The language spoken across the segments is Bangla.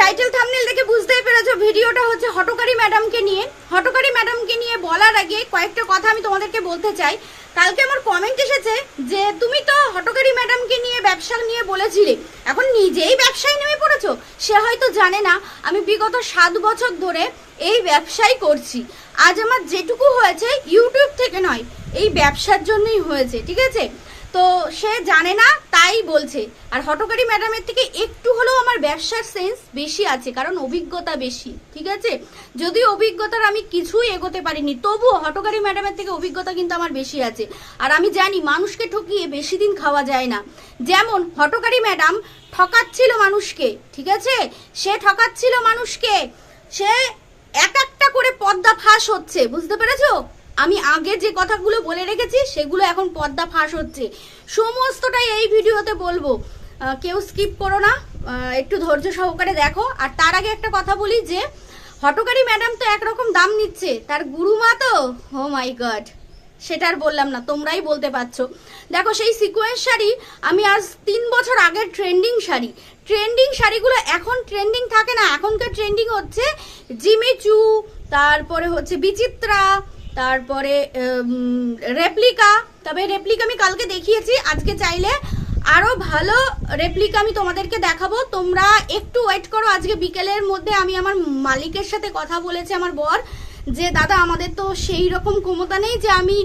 টাইটেল থামনেল দেখে বুঝতেই পেরেছ, ভিডিওটা হচ্ছে হটকারী ম্যাডামকে নিয়ে। হটকারী ম্যাডামকে নিয়ে বলার আগে কয়েকটা কথা আমি তোমাদেরকে বলতে চাই। কালকে আমার কমেন্ট এসেছে যে, তুমি তো হটকারী ম্যাডামকে নিয়ে ব্যবসা নিয়ে বলেছিলে। এখন নিজেই ব্যবসায় নেমে পড়েছো? সে হয়তো জানে না, আমি বিগত সাত বছর ধরে এই ব্যবসাই করছি। আজ আমার যেটুকু হয়েছে, ইউটিউব থেকে নয়, এই ব্যবসার জন্যই হয়েছে, ঠিক আছে? তো সে জানে না, তাই বলছে। আর হটকারী ম্যাডামের থেকে একটু হলেও আমার ব্যবসার সেন্স বেশি আছে, কারণ অভিজ্ঞতা বেশি, ঠিক আছে? যদিও অভিজ্ঞতার আমি কিছুই এগোতে পারিনি, তবুও হটকারী ম্যাডামের থেকে অভিজ্ঞতা কিন্তু আমার বেশি আছে। আর আমি জানি মানুষকে ঠকিয়ে বেশি দিন খাওয়া যায় না। যেমন হটকারী ম্যাডাম ঠকাচ্ছিল মানুষকে, ঠিক আছে? সে ঠকাচ্ছিল মানুষকে, সে এক একটা করে পদ্মা ফাঁস হচ্ছে, বুঝতে পেরেছ? আমি আগে যে কথাগুলো বলে রেখেছি, সেগুলো এখন পদ্মা ফাঁস হচ্ছে। সমস্তটাই এই ভিডিওতে বলব। কেউ স্কিপ করো না। একটু ধৈর্য সহকারে দেখো। আর তার আগে একটা কথা বলি যে, হটকারী ম্যাডাম তো একরকম দাম নিচ্ছে। তার গুরুমা তো ও মাই গড সেটা আর বললাম না, তোমরাই বলতে পারছ। দেখো, সেই সিকোয়েন্স শাড়ি, আমি আজ তিন বছর আগের ট্রেন্ডিং শাড়ি। ট্রেন্ডিং শাড়িগুলো এখন ট্রেন্ডিং থাকে না। এখনকার ট্রেন্ডিং হচ্ছে জিমিচু, তারপরে হচ্ছে বিচিত্রা তারপরে রেপ্লিকা তবে রেপ্লিকা আমি কালকে দেখিয়েছি, আজকে চাইলে আরও ভালো রেপ্লিকা আমি তোমাদেরকে দেখাবো। তোমরা একটু ওয়েট করো, আজকে বিকেলের মধ্যে আমি আমার মালিকের সাথে কথা বলেছি, আমার বর, যে, দাদা, আমাদের তো সেই রকম ক্ষমতা নেই যে, আমি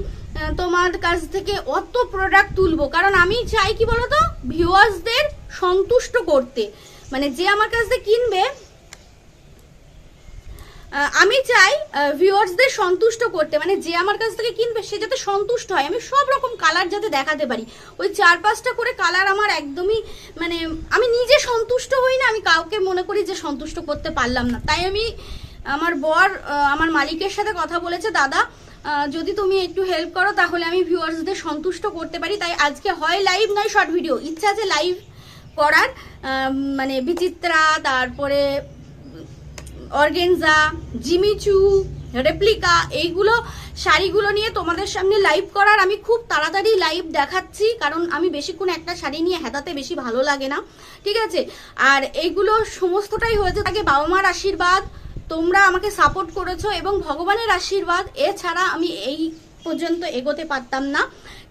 তোমার কাছ থেকে অত প্রোডাক্ট তুলবো। কারণ আমি চাই কি বলতো? ভিউয়ার্সদের সন্তুষ্ট করতে। মানে যে আমার কাছ থেকে কিনবে আমি চাই ভিউয়ার্সদের সন্তুষ্ট করতে। মানে যে আমার কাছ থেকে কিনবে, সে যাতে সন্তুষ্ট হয়। আমি সব রকম কালার যাতে দেখাতে পারি। ওই চার পাঁচটা করে কালার আমার একদমই মানে আমি নিজে সন্তুষ্ট হই না। আমি কাউকে মনে করি যে সন্তুষ্ট করতে পারলাম না। তাই আমি আমার বর আমার মালিকের সাথে কথা বলেছে, দাদা যদি তুমি একটু হেল্প করো, তাহলে আমি ভিউয়ার্সদের সন্তুষ্ট করতে পারি। তাই আজকে হয় লাইভ নয় শর্ট ভিডিও ইচ্ছা আছে লাইভ করার মানে বিচিত্রা, তারপরে অর্গেনজা জিমিচু রেপ্লিকা, এইগুলো শাড়িগুলো নিয়ে তোমাদের সামনে লাইভ করার আমি খুব তাড়াতাড়ি লাইভ দেখাচ্ছি, কারণ আমি বেশিক্ষণ একটা শাড়ি নিয়ে হেতাতে বেশি ভালো লাগে না, ঠিক আছে? আর এইগুলো সমস্তটাই হয়েছে তাকে বাবা মার আশীর্বাদ, তোমরা আমাকে সাপোর্ট করেছ এবং ভগবানের আশীর্বাদ, এছাড়া আমি এই পর্যন্ত এগোতে পারতাম না,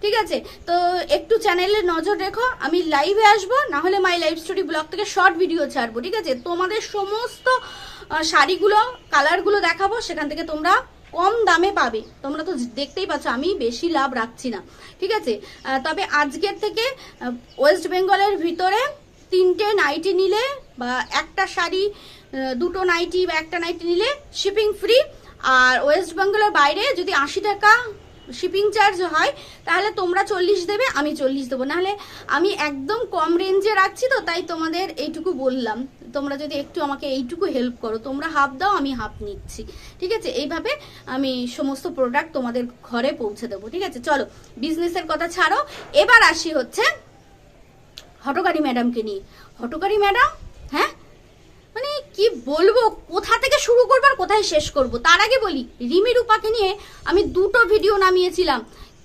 ঠিক আছে? তো একটু চ্যানেলে নজর রেখো, আমি লাইভে আসব না হলে মাই লাইভ স্টোরি ব্লগ থেকে শর্ট ভিডিও ছাড়বো, ঠিক আছে? তোমাদের সমস্ত শাড়িগুলো কালারগুলো দেখাবো, সেখান থেকে তোমরা কম দামে পাবে। তোমরা তো দেখতেই পাচ্ছ, আমি বেশি লাভ রাখছি না। ঠিক আছে? তবে আজকের থেকে ওয়েস্ট বেঙ্গলের ভিতরে তিনটে নাইটি নিলে বা একটা শাড়ি দুটো নাইটি বা একটা নাইটি নিলে শিপিং ফ্রি আর ওয়েস্ট বেঙ্গলের বাইরে যদি আশি টাকা শিপিং চার্জ হয়, তাহলে তোমরা চল্লিশ দেবে, আমি চল্লিশ দেবো। নাহলে আমি একদম কম রেঞ্জে রাখছি তো, তাই তোমাদের এইটুকু বললাম। তোমরা যদি একটু আমাকে এইটুকু হেল্প করো, তোমরা হাফ দাও, আমি হাফ নিচ্ছি। ঠিক আছে? এইভাবে আমি সমস্ত প্রোডাক্ট তোমাদের ঘরে পৌঁছে দেবো। ঠিক আছে? চলো বিজনেসের কথা ছাড়ো। এবার আসি হচ্ছে হটকারী ম্যাডামকে নিয়ে। হটকারী ম্যাডাম হ্যাঁ? মানে কি বলব, কোথা থেকে শুরু করব আর কোথায় শেষ করব? তার আগে বলি, রিমি রূপাকে নিয়ে আমি দুটো ভিডিও নামিয়েছিলাম।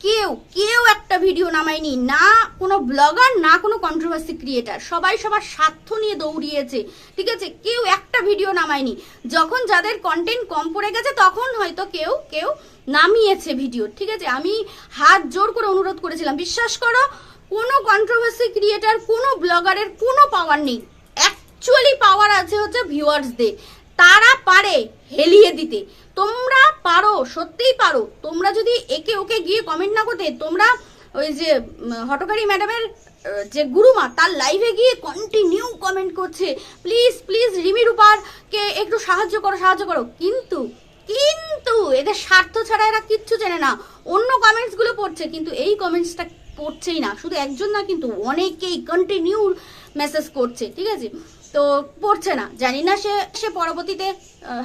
কেউ কেউ একটা ভিডিও নামায়নি, না কোনো ব্লগার, না কোনো কন্ট্রোভার্সি ক্রিয়েটার সবাই সবার স্বার্থ নিয়ে দৌড়িয়েছে, ঠিক আছে? কেউ একটা ভিডিও নামায়নি। যখন যাদের কন্টেন্ট কম পড়ে গেছে, তখন হয়তো কেউ কেউ নামিয়েছে ভিডিও, ঠিক আছে? আমি হাত জোর করে অনুরোধ করেছিলাম, বিশ্বাস করো, কোনো কন্ট্রোভার্সি ক্রিয়েটার কোনো ব্লগারের কোনো পাওয়ার নেই। অ্যাকচুয়ালি পাওয়ার আছে হচ্ছে ভিউয়ার্সদের তারা পারে হেলিয়ে দিতে। তোমরা পারো, সত্যিই পারো। তোমরা যদি একে ওকে গিয়ে কমেন্ট না করতে, তোমরা ওই যে হটকারী ম্যাডামের যে গুরুমা, তার লাইভে গিয়ে কন্টিনিউ কমেন্ট করছে। প্লিজ প্লিজ রিমি রূপারকে একটু সাহায্য করো সাহায্য করো। কিন্তু কিন্তু এদের স্বার্থ ছাড়া এরা কিচ্ছু জানে না। অন্য কমেন্টসগুলো পড়ছে, কিন্তু এই কমেন্টসটা পড়ছেই না। শুধু একজন না, কিন্তু অনেকেই কন্টিনিউ মেসেজ করছে। ঠিক আছে? তো পড়ছে না। জানি না সে সে পরবর্তীতে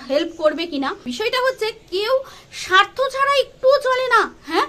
হেল্প করবে কিনা। বিষয়টা হচ্ছে, কেউ স্বার্থ ছাড়া একটুও চলে না হ্যাঁ?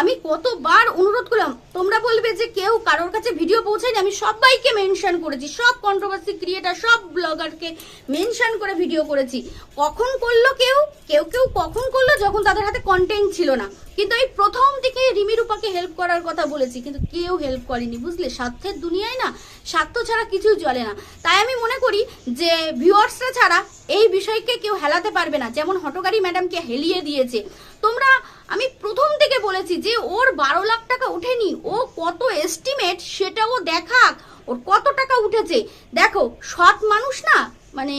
আমি কতবার অনুরোধ করলাম, তোমরা বলবে যে কেউ কারোর কাছে ভিডিও পৌঁছায়নি, আমি সবাইকে মেনশন করেছি, সব কন্ট্রোভার্সি ক্রিয়েটার সব ব্লগারকে মেনশন করে ভিডিও করেছি। কখন করল কেউ? কেউ কেউ কখন করল? যখন তাদের হাতে কন্টেন্ট ছিল না। কিন্তু এই প্রথম থেকে রিমি রূপাকে হেল্প করার কথা বলেছি, কিন্তু কেউ হেল্প করেনি, বুঝলে? স্বার্থের দুনিয়ায় না, স্বার্থ ছাড়া কিছুই চলে না। তাই আমি মনে করি যে ভিউয়ার্সরা ছাড়া এই বিষয়কে কেউ হেলাতে পারবে না, যেমন হটকারী ম্যাডামকে হেলিয়ে দিয়েছে। তোমরা, আমি প্রথম থেকে বলেছি যে, ওর বারো লাখ টাকা ওঠেনি ও কত এস্টিমেট সেটাও দেখাক, ওর কত টাকা উঠেছে। দেখো, সৎ মানুষ না মানে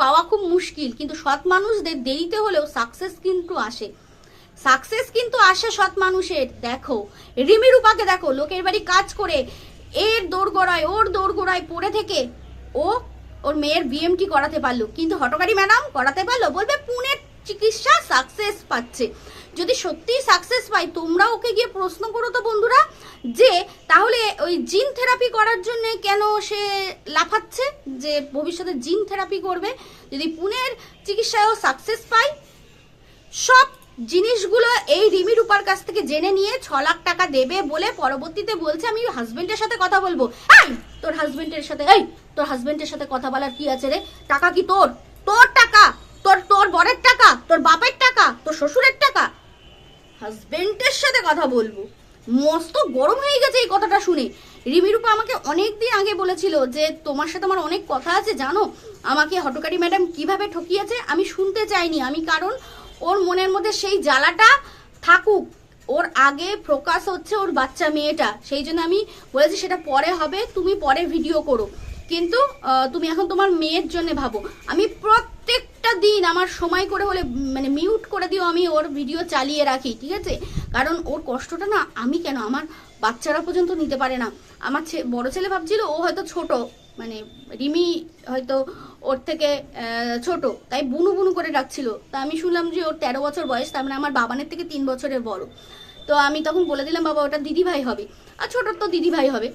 পাওয়া খুব মুশকিল, কিন্তু সৎ মানুষদের দেরিতে হলেও সাকসেস কিন্তু আসে। সাকসেস কিন্তু আসে সৎ মানুষের, দেখো। রিমি রূপাকে দেখো, লোকের বাড়ি কাজ করে, এর দৌড়গোড়ায় ওর দৌড়গোড়ায় পড়ে থেকে ও ওর মেয়ের বিএমটি করাতে পারল। কিন্তু হটকারী ম্যাডাম করাতে পারল, বলবে পুনের চিকিৎসা সাকসেস পাচ্ছে। যদি সত্যিই সাকসেস পাই তোমরা ওকে গিয়ে প্রশ্ন করো তো বন্ধুরা, যে তাহলে ওই জিন থেরাপি করার জন্য কেন সে লাফাচ্ছে? যে ভবিষ্যতে জিন থেরাপি করবে, যদি পুনের চিকিৎসায়ও সাকসেস পায়, সব জিনিসগুলো এই রিমি রূপার কাছ থেকে জেনে নিয়ে ছ লাখ টাকা দেবে বলে পরবর্তীতে বলছে, আমি হাজবেন্ডের সাথে কথা বলব। তোর হাজবেন্ডের সাথে, এই, তোর হাজবেন্ডের সাথে কথা বলার কি আছে রে? টাকা কি তোর? তোর টাকা, তোর তোর বরের টাকা, তোর বাপের টাকা, তোর শ্বশুরের টাকা? হাজবেন্ডের সাথে কথা বলব। মস্ত গরম হয়ে গেছে এই কথাটা শুনে। রিমি রূপা আমাকে অনেক দিন আগে বলেছিল যে, তোমার সাথে আমার অনেক কথা আছে, জানো? আমাকে হটকারী ম্যাডাম কীভাবে ঠকিয়েছে, আমি শুনতে চাইনি। আমি কারণ ওর মনের মধ্যে সেই জ্বালাটা থাকুক। ওর আগে প্রকাশ হচ্ছে ওর বাচ্চা মেয়েটা। সেই জন্য আমি বলেছি সেটা পরে হবে, তুমি পরে ভিডিও করো। কিন্তু তুমি এখন তোমার মেয়ের জন্য ভাবো। আমি প্রত্যেকটা দিন আমার সময় করে হলে মানে মিউট করে দিও আমি ওর ভিডিও চালিয়ে রাখি, ঠিক আছে? কারণ ওর কষ্টটা না আমি কেন? আমার বাচ্চারা পর্যন্ত নিতে পারে না। আমার বড় ছেলে ভাবছিল ও হয়তো ছোট। মানে রিমি হয়তো ওর থেকে ছোট, তাই বুনু বুনু করে ডাকছিল। তা আমি শুনলাম যে ওর তেরো বছর বয়স, তার মানে আমার বাবানের থেকে তিন বছরের বড়। তো আমি তখন বলে দিলাম, বাবা, ওটা দিদি ভাই হবে। আর ছোটোর তো দিদি ভাই হবে।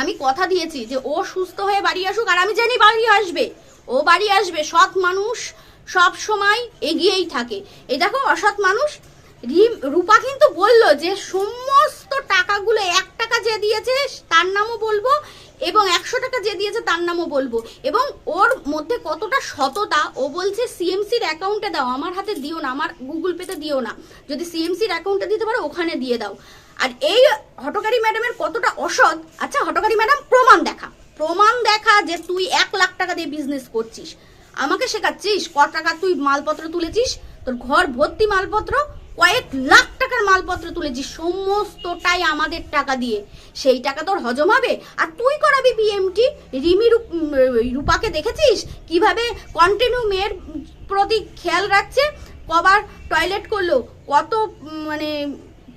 আমি কথা দিয়েছি যে ও সুস্থ হয়ে বাড়ি আসুক, আর আমি জানি বাড়ি আসবে। ও বাড়ি আসবে, সৎ মানুষ সব সময় এগিয়েই থাকে। এই দেখো, অসৎ মানুষ। রূপা কিন্তু বলল যে সমস্ত টাকাগুলো এক টাকা যে দিয়েছে, তার নামও বলব এবং একশো টাকা যে দিয়েছে তার নামও বলব। এবং ওর মধ্যে কতটা সততা, ও বলছে সিএমসির অ্যাকাউন্টে দাও, আমার হাতে দিও না, আমার গুগল পেতে দিও না। যদি সিএমসির অ্যাকাউন্টে দিতে পারো, ওখানে দিয়ে দাও। আর এই হটকারী ম্যাডামের কতটা অসৎ আচ্ছা হটকারী ম্যাডাম প্রমাণ দেখা। প্রমাণ দেখা যে তুই এক লাখ টাকা দিয়ে বিজনেস করছিস। আমাকে শেখাচ্ছিস, ক টাকা তুই মালপত্র তুলেছিস? তোর ঘর ভর্তি মালপত্র কয়েক লাখ টাকার মালপত্র তুলেছি, সমস্তটাই আমাদের টাকা দিয়ে। সেই টাকা তোর হজম হবে? আর তুই করাবি বিএমটি রিমি রূপাকে দেখেছিস? কীভাবে কন্টিনিউ মেয়ের প্রতি খেয়াল রাখছে? কবার টয়লেট করল, কত মানে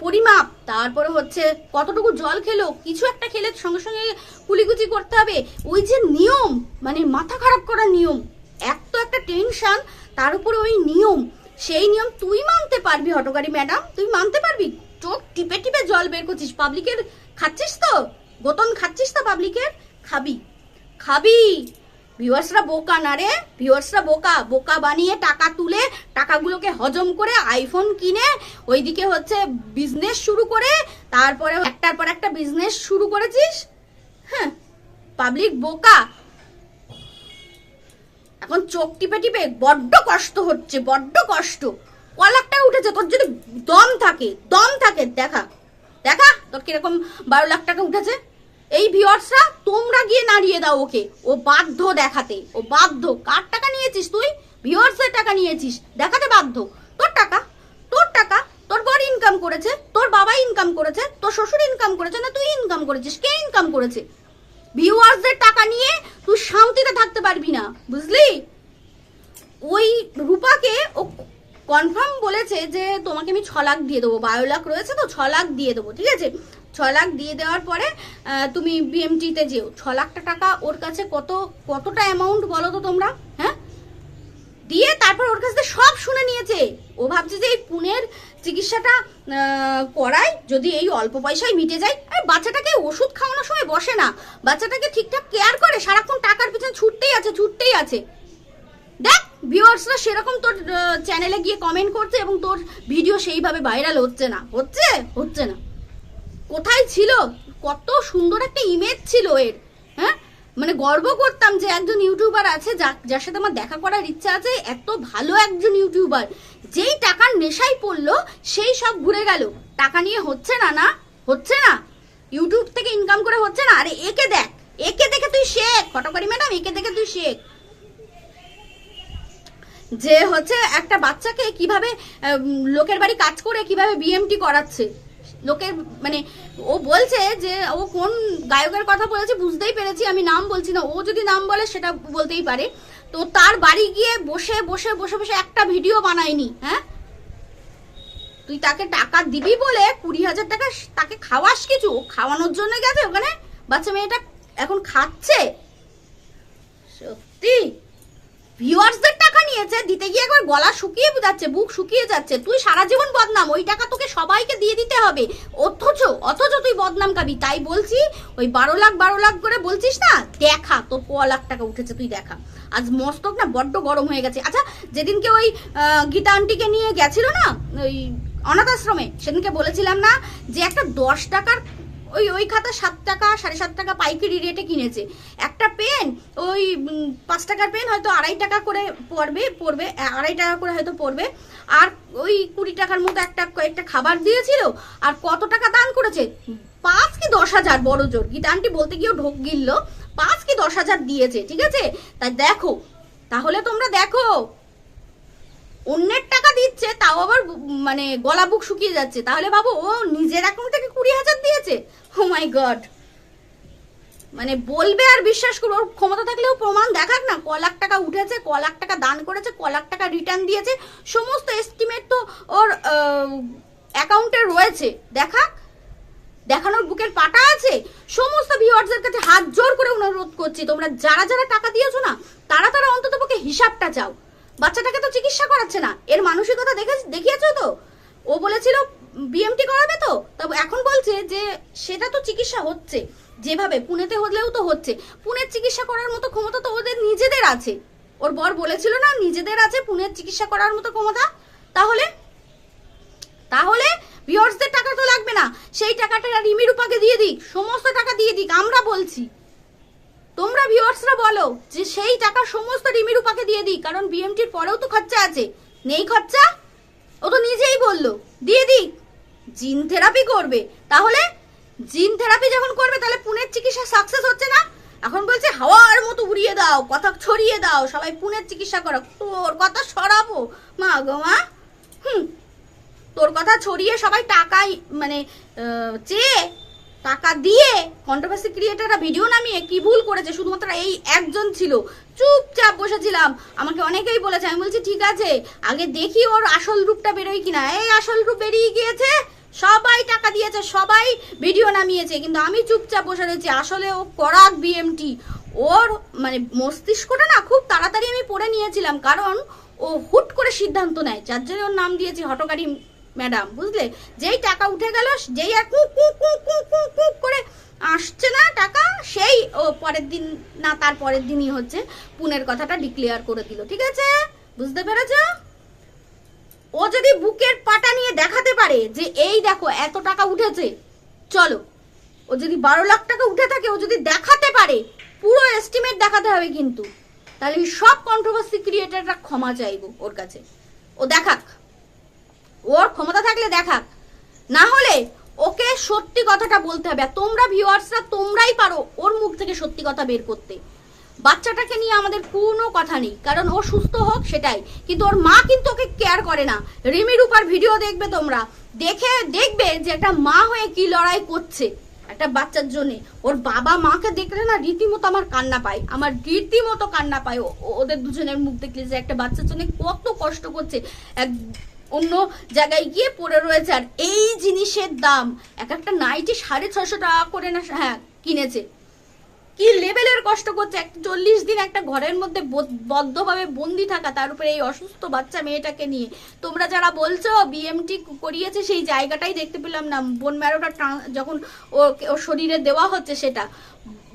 পরিমাপ, তারপরে হচ্ছে কতটুকু জল খেলো, কিছু একটা খেলে সঙ্গে সঙ্গে কুলিকুচি করতে হবে। ওই যে নিয়ম মানে মাথা খারাপ করার নিয়ম এক তো একটা টেনশন তার উপরে ওই নিয়ম। সেই নিয়ম তুই মানতে পারবি, হটকারী ম্যাডাম। তুই মানতে পারবি? চোখ টিপে টিপে জল বের করছিস। পাবলিকের খাচ্ছিস তো? গোতন খাচ্ছিস তো পাবলিকের? খাবি। খাবি। ভিউয়ার্সরা বোকা না রে। ভিউয়ার্সরা বোকা। বোকা বানিয়ে টাকা তুলে টাকাগুলোকে হজম করে আইফোন কিনে ওইদিকে হচ্ছে বিজনেস শুরু করে, তারপরে একটার পর একটা বিজনেস শুরু করেছিস? হ্যাঁ পাবলিক বোকা। এখন চোখ টিপে টিপে বড্ড কষ্ট হচ্ছে, বড্ড কষ্ট। ক উঠেছে, তোর যদি দম থাকে দম থাকে, দেখা। দেখা, তোর কীরকম বারো লাখ টাকা উঠেছে? এই ভিওয়ার্সরা তোমরা গিয়ে নাড়িয়ে দাও ওকে। ও বাধ্য দেখাতে, ও বাধ্য। কার টাকা নিয়েছিস তুই? ভিওয়ার্সের টাকা নিয়েছিস, দেখাতে বাধ্য। তোর টাকা তোর টাকা, তোর বর ইনকাম করেছে, তোর বাবা ইনকাম করেছে, তোর শ্বশুর ইনকাম করেছে, না তুই ইনকাম করেছিস, কে ইনকাম করেছে? ভিউয়ার্সদের টাকা নিয়ে তুই শান্তিতে থাকতে পারবি না, বুঝলি? ওই রূপাকে ও কনফার্ম বলেছে যে তোমাকে আমি ছ লাখ দিয়ে দেবো, বারো লাখ রয়েছে তো, ছ লাখ দিয়ে দেবো, ঠিক আছে? ছ লাখ দিয়ে দেওয়ার পরে তুমি বিএমটিতে যেও। ছ লাখটা টাকা ওর কাছে কত, কতটা অ্যামাউন্ট বলো তো তোমরা হ্যাঁ? দিয়ে তারপর ওর কাছ থেকে সব শুনে নিয়েছে। ও ভাবছে যে এই পুনের চিকিৎসাটা করাই যদি এই অল্প পয়সায় মিটে যায়, আর বাচ্চাটাকে ওষুধ খাওয়ানোর সময় বসে না, বাচ্চাটাকে ঠিকঠাক কেয়ার করে, সারাক্ষণ টাকার পিছনে ছুটতেই আছে ছুটতেই আছে। দেখ, ভিউয়ার্সরা সেরকম তোর চ্যানেলে গিয়ে কমেন্ট করছে এবং তোর ভিডিও সেইভাবে ভাইরাল হচ্ছে না। হচ্ছে? হচ্ছে না। কোথায় ছিল? কত সুন্দর একটা ইমেজ ছিল এর হ্যাঁ? মানে গর্ব করতাম যে একজন ইউটিউবার আছে যার সাথে আমার দেখা করার ইচ্ছা আছে, এত ভালো একজন ইউটিউবার। যেই টাকার নেশায় পড়ল, সেই সব ঘুরে গেল। টাকা নিয়ে হচ্ছে না না, হচ্ছে না। ইউটিউব থেকে ইনকাম করে হচ্ছে না। আরে একে দেখ, একে দেখে তুই শেখ। ফটোকরি ম্যাডাম, একে দেখে তুই শেখ। যে হচ্ছে একটা বাচ্চাকে কীভাবে লোকের বাড়ি কাজ করে কীভাবে বিএমটি করাচ্ছে। লোকের মানে ও বলছে যে, ও কোন গায়কের কথা বলেছে বুঝতেই পেরেছি, আমি নাম বলছি না, ও যদি নাম বলে সেটা বলতেই পারে। তো তার বাড়ি গিয়ে বসে বসে বসে বসে একটা ভিডিও বানায়নি হ্যাঁ? তুই তাকে টাকা দিবি বলে কুড়ি হাজার টাকা তাকে খাওয়াস কিছু? খাওয়ানোর জন্য গেছে ওখানে? বাচ্চা মেয়েটা এখন খাচ্ছে? সত্যি? ভিউয়ার্সদের টাকা নিয়েছে, দিতে গিয়ে একবার গলা শুকিয়ে যাচ্ছে, বুক শুকিয়ে যাচ্ছে। তুই সারা জীবন বদনাম, ওই টাকা তোকে সবাইকে দিয়ে দিতে হবে। অথচ অথচ তুই বদনাম খাবি। তাই বলছি, ওই বারো লাখ বারো লাখ করে বলছিস না, দেখা, তোর ক লাখ টাকা উঠেছে, তুই দেখা। আজ মস্তক না বড্ড গরম হয়ে গেছে। আচ্ছা যেদিনকে ওই গীতা আন্টিকে নিয়ে গেছিল না, ওই অনাথ আশ্রমে, সেদিনকে বলেছিলাম না যে একটা দশ টাকার ওই ওই খাতা সাত টাকা, সাড়ে সাত টাকা পাইকারি রেটে কিনেছে। একটা পেন ওই পাঁচ টাকার পেন হয়তো আড়াই টাকা করে পড়বে পড়বে আড়াই টাকা করে হয়তো পড়বে। আর ওই কুড়ি টাকার মতো একটা কয়েকটা খাবার দিয়েছিল, আর কত টাকা দান করেছে? পাঁচ কি দশ হাজার, বড় জোর। গীতা আন্টি বলতে গিয়েও ঢোক গিললো, পাঁচ কি দশ হাজার দিয়েছে, ঠিক আছে? তাই দেখো, তাহলে তোমরা দেখো। অন্যের টাকা দিচ্ছে, তাও আবার মানে গলা বুক শুকিয়ে যাচ্ছে। তাহলে ভাবো ও নিজের অ্যাকাউন্ট থেকে কুড়ি হাজার দিয়েছে? ও মাই গড মানে বলবে আর বিশ্বাস করবে ওর ক্ষমতা থাকলেও প্রমাণ দেখাক না। ক লাখ টাকা উঠেছে, ক লাখ টাকা দান করেছে, ক লাখ টাকা রিটার্ন দিয়েছে। সমস্ত এস্টিমেট তো ওর অ্যাকাউন্টে রয়েছে। দেখাক। দেখানোর বুকের পাটা আছে। সমস্ত ভিউয়ার্সদের কাছে হাত জোর করে অনুরোধ করছি, তোমরা যারা যারা টাকা দিয়েছ না, তারা তারা অন্তত পক্ষে হিসাবটা চাও। বাচ্চাটাকে তো চিকিৎসা করাচ্ছে না। এর মানসিকতা দেখে দেখিয়েছো তো? ও বলেছিল বিএমটি করাবে তো? তবে এখন বলছে যে, সেটা তো চিকিৎসা হচ্ছে। যেভাবে, পুনেতে হলেও তো হচ্ছে। পুনের চিকিৎসা করার মতো ক্ষমতা তো ওদের নিজেদের আছে। ওর বর বলেছিল না, নিজেদের আছে পুনের চিকিৎসা করার মতো ক্ষমতা? তাহলে? তাহলে ভিউয়ার্সদের টাকা তো লাগবে না। সেই টাকাটা রিমি রূপাকে দিয়ে দিক। সমস্ত টাকা দিয়ে দিক, আমরা বলছি। তোমরা ভিউয়ার্সরা বলো যে সেই টাকা সমস্ত রিমি রূপাকে দিয়ে দিক কারণ বিএমটির পরেও তো খরচা আছে। নেই খরচা? ও তো নিজেই বলল, দিয়ে দিক জিন থেরাপি করবে। তাহলে জিন থেরাপি যখন করবে, তাহলে পুনের চিকিৎসা সাকসেস হচ্ছে না? এখন বলছে, হাওয়ার মতো উড়িয়ে দাও, কথা ছড়িয়ে দাও, সবাই পুনের চিকিৎসা করো। তোর কথা সরাবো? মা গো, মা। হুম। তোর কথা ছড়িয়ে সবাই টাকাই মানে চেয়ে টাকা দিয়ে কন্ট্রোভার্সি ক্রিয়েটাররা ভিডিও নামিয়ে কি ভুল করেছে? শুধুমাত্র এই একজন ছিল। চুপচাপ বসেছিলাম। আমাকে অনেকেই বলেছে, আমি বলছি, ঠিক আছে, আগে দেখি ওর আসল রূপটা বেরোয় কিনা। এই আসল রূপ বেরিয়ে গিয়েছে। সবাই টাকা দিয়েছে, সবাই ভিডিও নামিয়েছে। কিন্তু আমি চুপচাপ বসে রয়েছি। আসলে ও করাক বিএমটি ওর মানে মস্তিষ্কটা না খুব তাড়াতাড়ি আমি পড়ে নিয়েছিলাম। কারণ ও হুট করে সিদ্ধান্ত নেয়। যার জন্য ওর নাম দিয়েছি হটকারী ম্যাডাম, বুঝলে? যেই টাকা উঠে গেল, যেই আর cook cook cook cook cook করে আসছে না টাকা, সেই ও পরের দিন না, তার পরের দিনই হচ্ছে পুনের কথাটা ডিক্লেয়ার করে দিল, ঠিক আছে? বুঝতে পেরেছ? ও যদি বুকের পাটা নিয়ে দেখাতে পারে যে এই দেখো, এত টাকা উঠেছে, চলো। ও যদি বারো লাখ টাকা উঠে থাকে, ও যদি দেখাতে পারে, পুরো এস্টিমেট দেখাতে হবে কিন্তু। তাহলে সব কন্ট্রোভার্সি ক্রিয়েটাররা ক্ষমা চাইব ওর কাছে। ও দেখাক। ওর ক্ষমতা থাকলে দেখাক। না হলে ওকে সত্যি কথাটা বলতে হবে। আর তোমরা ভিউয়ার্সরা তোমরাই পারো ওর মুখ থেকে সত্যি কথা বের করতে। বাচ্চাটাকে নিয়ে আমাদের কোনো কথা নেই, কারণ ও সুস্থ হোক সেটাই। কিন্তু ওর মা কিন্তু ওকে কেয়ার করে না। রিমি রূপার ভিডিও দেখবে তোমরা। দেখে দেখবে যে একটা মা হয়ে কি লড়াই করছে একটা বাচ্চার জন্য। ওর বাবা মাকে দেখলে না রীতিমতো আমার কান্না পায়। আমার রীতিমতো কান্না পায়। ওদের দুজনের মুখ দেখলে যে একটা বাচ্চার জন্য কত কষ্ট করছে। এক অন্য জায়গায় গিয়ে পড়ে রয়েছে। আর এই জিনিসের দাম, এক একটা নাইটি সাড়ে ছশো টাকা করে না হ্যাঁ কিনেছে। কি লেভেলের কষ্ট করছে? চল্লিশ দিন একটা ঘরের মধ্যে বদ- বদ্ধভাবে বন্দি থাকা, তার উপরে এই অসুস্থ বাচ্চা মেয়েটাকে নিয়ে। তোমরা যারা বলছো বিএমটি করিয়েছে, সেই জায়গাটাই দেখতে পেলাম না। বোন ম্যারোটা যখন ওর শরীরে দেওয়া হচ্ছে সেটা।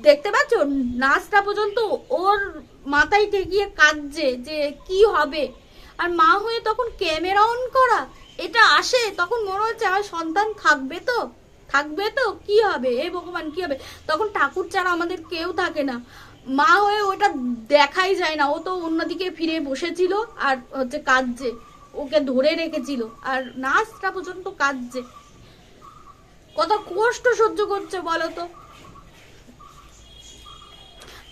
দেখতে পাচ্ছ? নাচটা পর্যন্ত ওর মাথায় ঠেকিয়ে কাঁদছে যে কি হবে? আর মা হয়ে তখন ক্যামেরা অন করা? এটা আসে, তখন মনে হচ্ছে আমার সন্তান থাকবে তো? থাকবে তো? কি হবে? এ ভগবান, কি হবে? তখন ঠাকুর ছাড়া আমাদের কেউ থাকে না। মা হয়ে ওটা দেখাই যায় না। ও তো অন্যদিকে ফিরে বসেছিল আর হচ্ছে কাঁদছে। ওকে ধরে রেখেছিল। আর নাচটা পর্যন্ত কাঁদছে। কত কষ্ট সহ্য করছে বলো তো?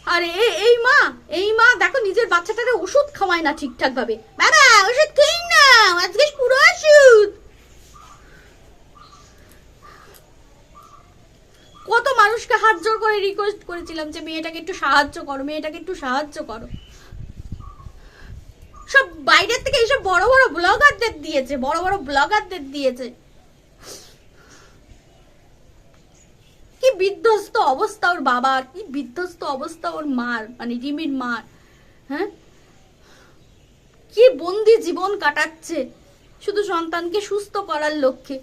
আর এই মা এই মা, দেখো নিজের বাচ্চাটারে ওষুধ খাওয়ায় না ঠিকঠাক ভাবে বাবা ওষুধ খেয়ে না, আজকে পুরো ওষুধ। কত মানুষকে হাত জোর করে রিকোয়েস্ট করেছিলাম যে মেয়েটাকে একটু সাহায্য করো, মেয়েটাকে একটু সাহায্য করো। সব বাইরের থেকে এইসব বড় বড় ব্লগারদের দিয়েছে, বড় বড় ব্লগারদের দিয়েছে। কি বিধ্বস্ত অবস্থা ওর বাবার, কি বিধ্বস্ত অবস্থা ওর মার মানে রিমির মার হ্যাঁ? কি বন্দি জীবন কাটাচ্ছে। শুধু সন্তানকে সুস্থ করার লক্ষ্যে।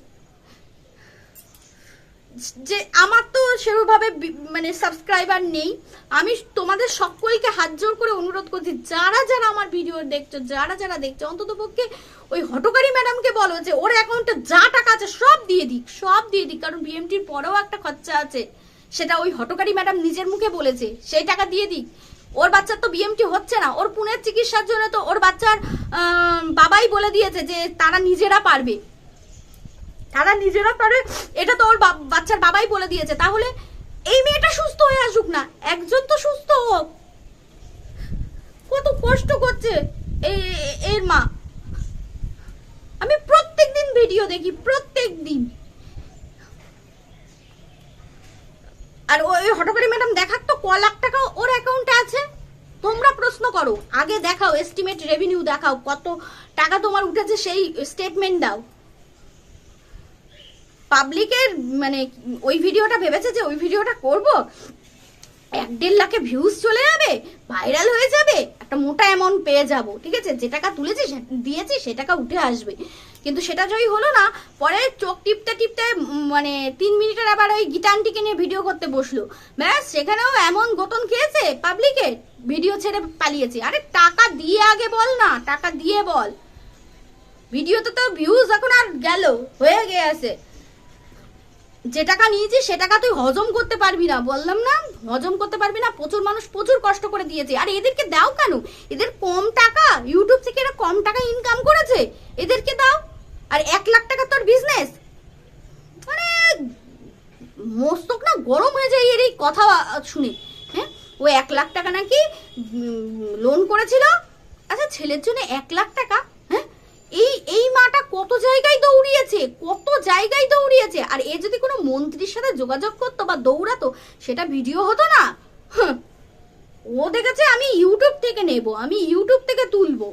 যে আমার তো সেভাবে মানে সাবস্ক্রাইবার নেই। আমি তোমাদের সকলকে হাত জোর করে অনুরোধ করছি, যারা যারা আমার ভিডিও দেখছ, যারা যারা দেখছ, অন্তত পক্ষে ওই হটকারী ম্যাডামকে বলো যে, ওর অ্যাকাউন্টে যা টাকা আছে সব দিয়ে দিক, সব দিয়ে দিক। কারণ বিএমটির পরেও একটা খরচা আছে। সেটা ওই হটকারী ম্যাডাম নিজের মুখে বলেছে, সেই টাকা দিয়ে দিক। ওর বাচ্চার তো বিএমটি হচ্ছে না। ওর পুনের চিকিৎসার জন্য তো ওর বাচ্চার বাবাই বলে দিয়েছে যে, তারা নিজেরা পারবে। তারা নিজেরা পারে এটা তো ওর বাচ্চার বাবাই বলে দিয়েছে। তাহলে এই মেয়েটা সুস্থ হয়ে আসুক না। একজন তো সুস্থ হোক। কত কষ্ট করছে এর মা। আমি প্রত্যেক দিন ভিডিও দেখি প্রত্যেক দিন আর ওই হটকারী ম্যাডাম দেখার তো ক লাখ টাকা ওর অ্যাকাউন্টে আছে। তোমরা প্রশ্ন করো। আগে দেখাও এস্টিমেট রেভিনিউ দেখাও, কত টাকা তোমার উঠেছে সেই স্টেটমেন্ট দাও। পাবলিকের মানে ওই ভিডিওটা ভেবেছে যে ওই ভিডিওটা করব, এক দেড় লাখে ভিউজ চলে যাবে ভাইরাল হয়ে যাবে, একটা মোটা অ্যামাউন্ট পেয়ে যাব, ঠিক আছে? যে টাকা তুলেছি দিয়েছি, সে টাকা উঠে আসবে। কিন্তু সেটা জয়ী হলো না, পরে চোখ টিপতে টিপতে মানে তিন মিনিটের আবার ওই গীতানটিকে নিয়ে ভিডিও করতে বসল। ব্যাস, সেখানেও এমন গোতন খেয়েছে পাবলিকের ভিডিও ছেড়ে পালিয়েছে। আরে, টাকা দিয়ে আগে বল না, টাকা দিয়ে বল। ভিডিওতে তো ভিউজ এখন আর গেল, হয়ে গেছে যে টাকা নিয়েছি সে টাকা তুই হজম করতে পারবি না। বললাম না, হজম করতে পারবি না, প্রচুর মানুষ প্রচুর কষ্ট করে দিয়েছে। আর এদেরকে দাও কেন? এদের কম টাকা ইউটিউব থেকে এরা কম টাকা ইনকাম করেছে। এদেরকে দাও। আর এক লাখ টাকা তোর বিজনেস মানে মস্তক না গরম হয়ে যায় এর এই কথা শুনে। হ্যাঁ? ও এক লাখ টাকা নাকি লোন করেছিল। আচ্ছা ছেলের জন্য এক লাখ টাকা? এই এই মাটা কত জায়গায় দৌড়িয়েছে? কত জায়গায় দৌড়িয়েছে? আর এ যদি কোনো মন্ত্রীর সাথে যোগাযোগ করতো বা দৌড়াতো, সেটা ভিডিও হতো না। ও দেখেছে আমি ইউটিউব থেকে নেব, আমি ইউটিউব থেকে তুলবো।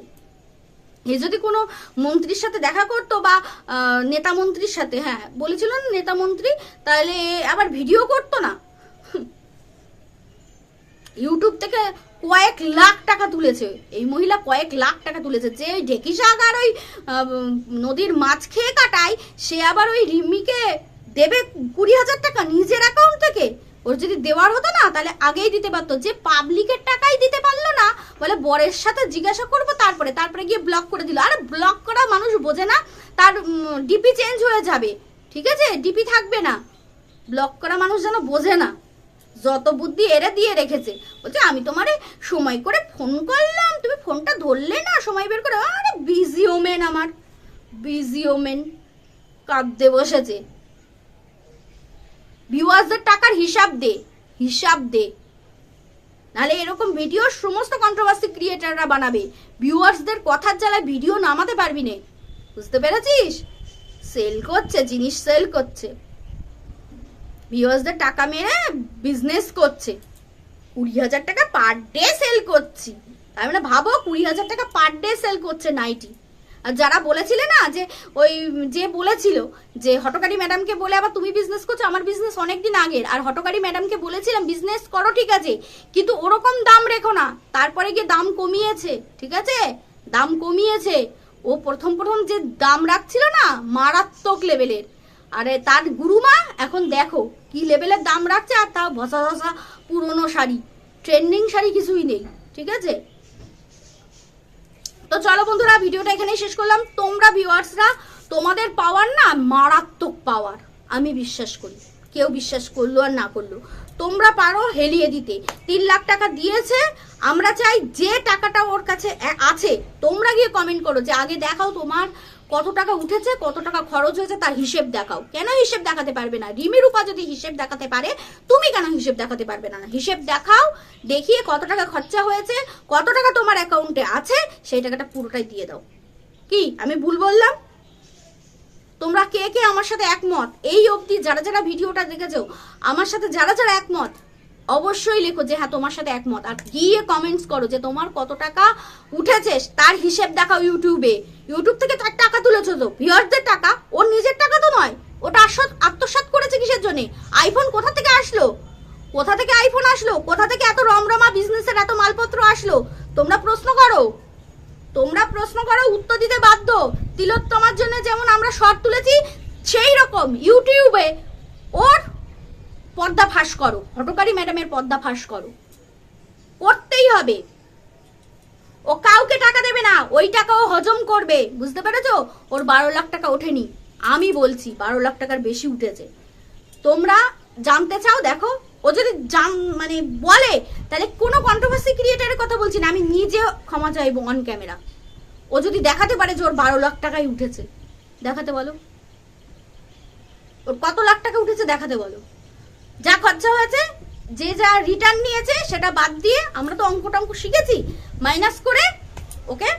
এ যদি কোনো মন্ত্রীর সাথে দেখা করতো বা নেতা মন্ত্রীর সাথে হ্যাঁ বলেছিল না নেতা মন্ত্রী? তাহলে আবার ভিডিও করতো না? ইউটিউব থেকে কয়েক লাখ টাকা তুলেছে। এই মহিলা কয়েক লাখ টাকা তুলেছে। যে ওই ঢেকি শাক আর ওই নদীর মাছ খেয়ে কাটায়, সে আবার ওই রিমিকে দেবে কুড়ি হাজার টাকা নিজের অ্যাকাউন্ট থেকে। ওর যদি দেওয়ার হতো না, তাহলে আগেই দিতে পারতো। যে পাবলিকের টাকাই দিতে পারল না, বলে বরের সাথে জিজ্ঞাসা করব তারপরে। তারপরে গিয়ে ব্লক করে দিল। আর ব্লক করা মানুষ বোঝে না, তার ডিপি চেঞ্জ হয়ে যাবে। ঠিক আছে? ডিপি থাকবে না। ব্লক করা মানুষ যেন বোঝে না। যত বুদ্ধি এরা দিয়ে রেখেছে। বলছে, আমি তোমারে সময় করে ফোন করলাম। তুমি ফোনটা ধরলে না, সময় বের করে, আরে বিজি ওমেন আমার। বিজি ওমেন কাঁদতে বসেছে। ভিউয়ার্সদের টাকার হিসাব দে হিসাব দে। নাহলে এরকম ভিডিও সমস্ত কন্ট্রোভার্সি ক্রিয়েটাররা বানাবে। ভিউয়ার্সদের কথার জ্বালায় ভিডিও নামাতে পারবি না। বুঝতে পেরেছিস? সেল করছে, জিনিস সেল করছে। ভিউয়ার্সদের টাকা মেরে বিজনেস করছে। কুড়ি হাজার টাকা পার ডে সেল করছি। তার মানে ভাবো, কুড়ি হাজার টাকা পার ডে সেল করছে নাইটি। আর যারা বলেছিলে না যে, ওই যে বলেছিল যে, হটকারী ম্যাডামকে বলে আবার তুমি বিজনেস করছ, আমার বিজনেস অনেক দিন আগের। আর হটকারী ম্যাডামকে বলেছিলাম বিজনেস করো, ঠিক আছে। কিন্তু ওরকম দাম রেখো না। তারপরে গিয়ে দাম কমিয়েছে, ঠিক আছে? দাম কমিয়েছে। ও প্রথম প্রথম যে দাম রাখছিল না, মারাত্মক লেভেলের আরে তার গুরুমা, এখন দেখো কি লেভেলের দাম রাখছে আর তাও ভসা ভসা পুরনো শাড়ি। ট্রেন্ডিং শাড়ি কিছুই নেই, ঠিক আছে? তো চলো বন্ধুরা, ভিডিওটা এখানেই শেষ করলাম। তোমরা ভিউয়ার্সরা তোমাদের পাওয়ার না মারাত্মক পাওয়ার আমি বিশ্বাস করি। কেউ বিশ্বাস করল আর না করল। তোমরা পারো হেলিয়ে দিতে। তিন লাখ টাকা দিয়েছে, আমরা চাই যে টাকাটা ওর কাছে আছে, তোমরা গিয়ে কমেন্ট করো যে আগে দেখাও তোমার কত টাকা উঠেছে, কত টাকা খরচ হয়েছে তার হিসেব দেখাও। কেন হিসেব দেখাতে পারবে না? রিমি রূপা যদি হিসেব দেখাতে পারে, তুমি কেন হিসেব দেখাতে পারবে না? হিসেব দেখাও, দেখিয়ে কত টাকা খরচা হয়েছে, কত টাকা তোমার অ্যাকাউন্টে আছে, সেই টাকাটা পুরোটাই দিয়ে দাও। কি? আমি ভুল বললাম? তোমরা কে কে আমার সাথে একমত? এই অবধি যারা যারা ভিডিওটা দেখেছ, আমার সাথে যারা যারা একমত অবশ্যই লেখো যে হ্যাঁ তোমার সাথে একমত। আর গিয়ে কমেন্টস করো যে তোমার কত টাকা উঠেছে, তার হিসেব দেখাও ইউটিউবে। ইউটিউব থেকে তার টাকা তুলেছো তো। ভিউয়ারদের টাকা ওর নিজের টাকা তো নয়, ওটা আত্মসাৎ আত্মসাৎ করেছে কিসের জন্য? আইফোন কোথা থেকে আসলো? কোথা থেকে আইফোন আসলো? কোথা থেকে এত রমরমা বিজনেসের এত মালপত্র আসলো? তোমরা প্রশ্ন করো। তোমরা প্রশ্ন করো, উত্তর দিতে বাধ্য। তিলোত্তমার জন্য যেমন আমরা শর্ট তুলেছি, সেই রকম। ইউটিউবে পর্দা ফাঁস করো। হটকারী ম্যাডামের পর্দা ফাঁস করো। করতেই হবে। ও কাউকে টাকা দেবে না, ওই টাকা ও হজম করবে। বুঝতে পেরেছ? ওর বারো লাখ টাকা ওঠেনি। আমি বলছি, বারো লাখ টাকার বেশি উঠেছে। তোমরা জানতে চাও, দেখো। ও যদি জান মানে বলে, তাহলে কোনো কন্ট্রোভার্সি ক্রিয়েটারের কথা বলছি না। আমি নিজে ক্ষমা চাইব অন ক্যামেরা ও যদি দেখাতে পারে যে ওর বারো লাখ টাকাই উঠেছে, দেখাতে বলো। ওর কত লাখ টাকা উঠেছে, দেখাতে বলো। যা খরচা হয়েছে, যে যা রিটার্ন নিয়েছে, সেটা বাদ দিয়ে আমরা তো অঙ্ক টঙ্ক শিখেছি। মাইনাস করে ওকে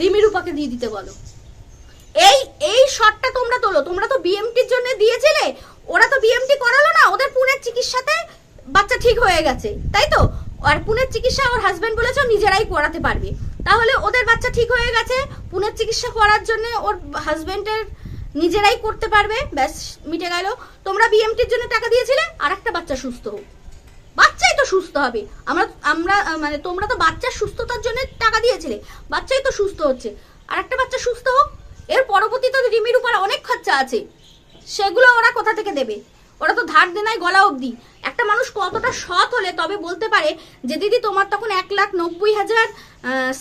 রিমি রূপাকে দিয়ে দিতে বলো। এই এই শটটা তোমরা তোলো। তোমরা তো বিএমটির জন্য দিয়েছিলে। ওরা তো বিএমটি করালো না। ওদের পুনের চিকিৎসাতে বাচ্চা ঠিক হয়ে গেছে। তাই তো? আর পুনের চিকিৎসা ওর হাজবেন্ড বলেছে নিজেরাই করাতে পারবে। তাহলে ওদের বাচ্চা ঠিক হয়ে গেছে। পুনের চিকিৎসা করার জন্য ওর হাজবেন্ডের নিজেরাই করতে পারবে। ব্যাস, মিটে গেল। তোমরা বিএমটির জন্য টাকা দিয়েছিলে আর একটা বাচ্চা সুস্থ হোক। বাচ্চাই তো সুস্থ হবে। আমরা আমরা মানে তোমরা তো বাচ্চার সুস্থতার জন্য টাকা দিয়েছিলে। বাচ্চাই তো সুস্থ হচ্ছে। আর একটা বাচ্চা সুস্থ হোক, এর পরবর্তীতে রিমির উপর অনেক খরচা আছে। সেগুলো ওরা কোথা থেকে দেবে? ওরা তো ধার দেনায় গলা অবধি। একটা মানুষ কতটা সৎ হলে তবে বলতে পারে যে, দিদি, তোমার তখন এক লাখ নব্বই হাজার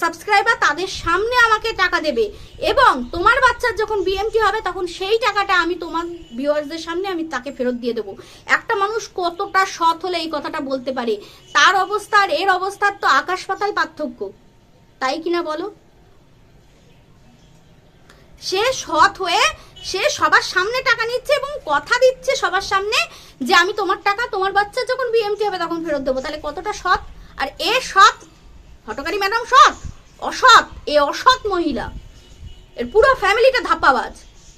সাবস্ক্রাইবার তাদের সামনে আমাকে টাকা দেবে। এবং তোমার বাচ্চার যখন বিএমটি হবে, তখন সেই টাকাটা আমি তোমার ভিউয়ার্সদের সামনে আমি তাকে ফেরত দিয়ে দেবো। একটা মানুষ কতটা সৎ হলে এই কথাটা বলতে পারে? তার অবস্থার এর অবস্থার তো আকাশ পাতাল পার্থক্য। তাই কিনা বলো? সে সৎ হয়ে সে সবার সামনে টাকা নিচ্ছে এবং কথা দিচ্ছে সবার সামনে যে আমি তোমার টাকা, তোমার বাচ্চা যখন বিএমটি হবে তখন ফেরত দেবো। তাহলে কতটা সৎ? আর এ সৎ, হটকারী ম্যাডাম সৎ, অসৎ, এ অসৎ মহিলা। এর পুরো ফ্যামিলিটা ধাপ্পাবাজ।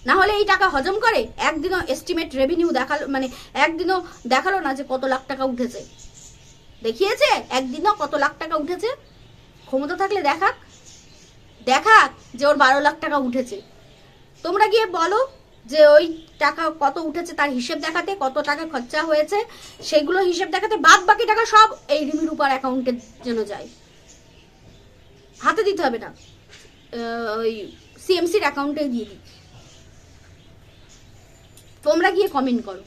না হলে এই টাকা হজম করে? একদিনও এস্টিমেট রেভিনিউ দেখাল মানে একদিনও দেখাল না যে কত লাখ টাকা উঠেছে। দেখিয়েছে? একদিনও কত লাখ টাকা উঠেছে? ক্ষমতা থাকলে দেখাক। দেখাক যে ওর বারো লাখ টাকা উঠেছে। তোমরা গিয়ে বলো যে ওই টাকা কত উঠেছে তার হিসেব দেখাতে, কত টাকা খরচা হয়েছে, সেগুলো হিসেব দেখাতে বাদ বাকি টাকা সব এই রিমির উপর অ্যাকাউন্টে যেন যায়। হাতে দিতে হবে না। ওই সিএমসির অ্যাকাউন্টে দিয়ে দিই। তোমরা গিয়ে কমেন্ট করো।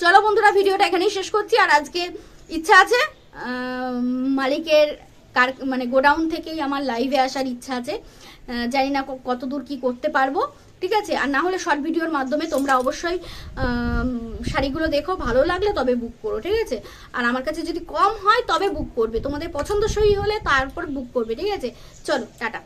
চলো বন্ধুরা, ভিডিওটা এখানেই শেষ করছি। আর আজকে ইচ্ছা আছে মালিকের কার মানে গোডাউন থেকেই আমার লাইভে আসার ইচ্ছা আছে। জানি না কত দূর কি করতে পারব, ঠিক আছে? আর না হলে শর্ট ভিডিওর মাধ্যমে তোমরা অবশ্যই শাড়িগুলো দেখো, ভালো লাগলে তবে বুক করো, ঠিক আছে? আর আমার কাছে যদি কম হয় তবে বুক করবে। তোমাদের পছন্দসই হলে তারপর বুক করবে, ঠিক আছে? চলো, টাটা।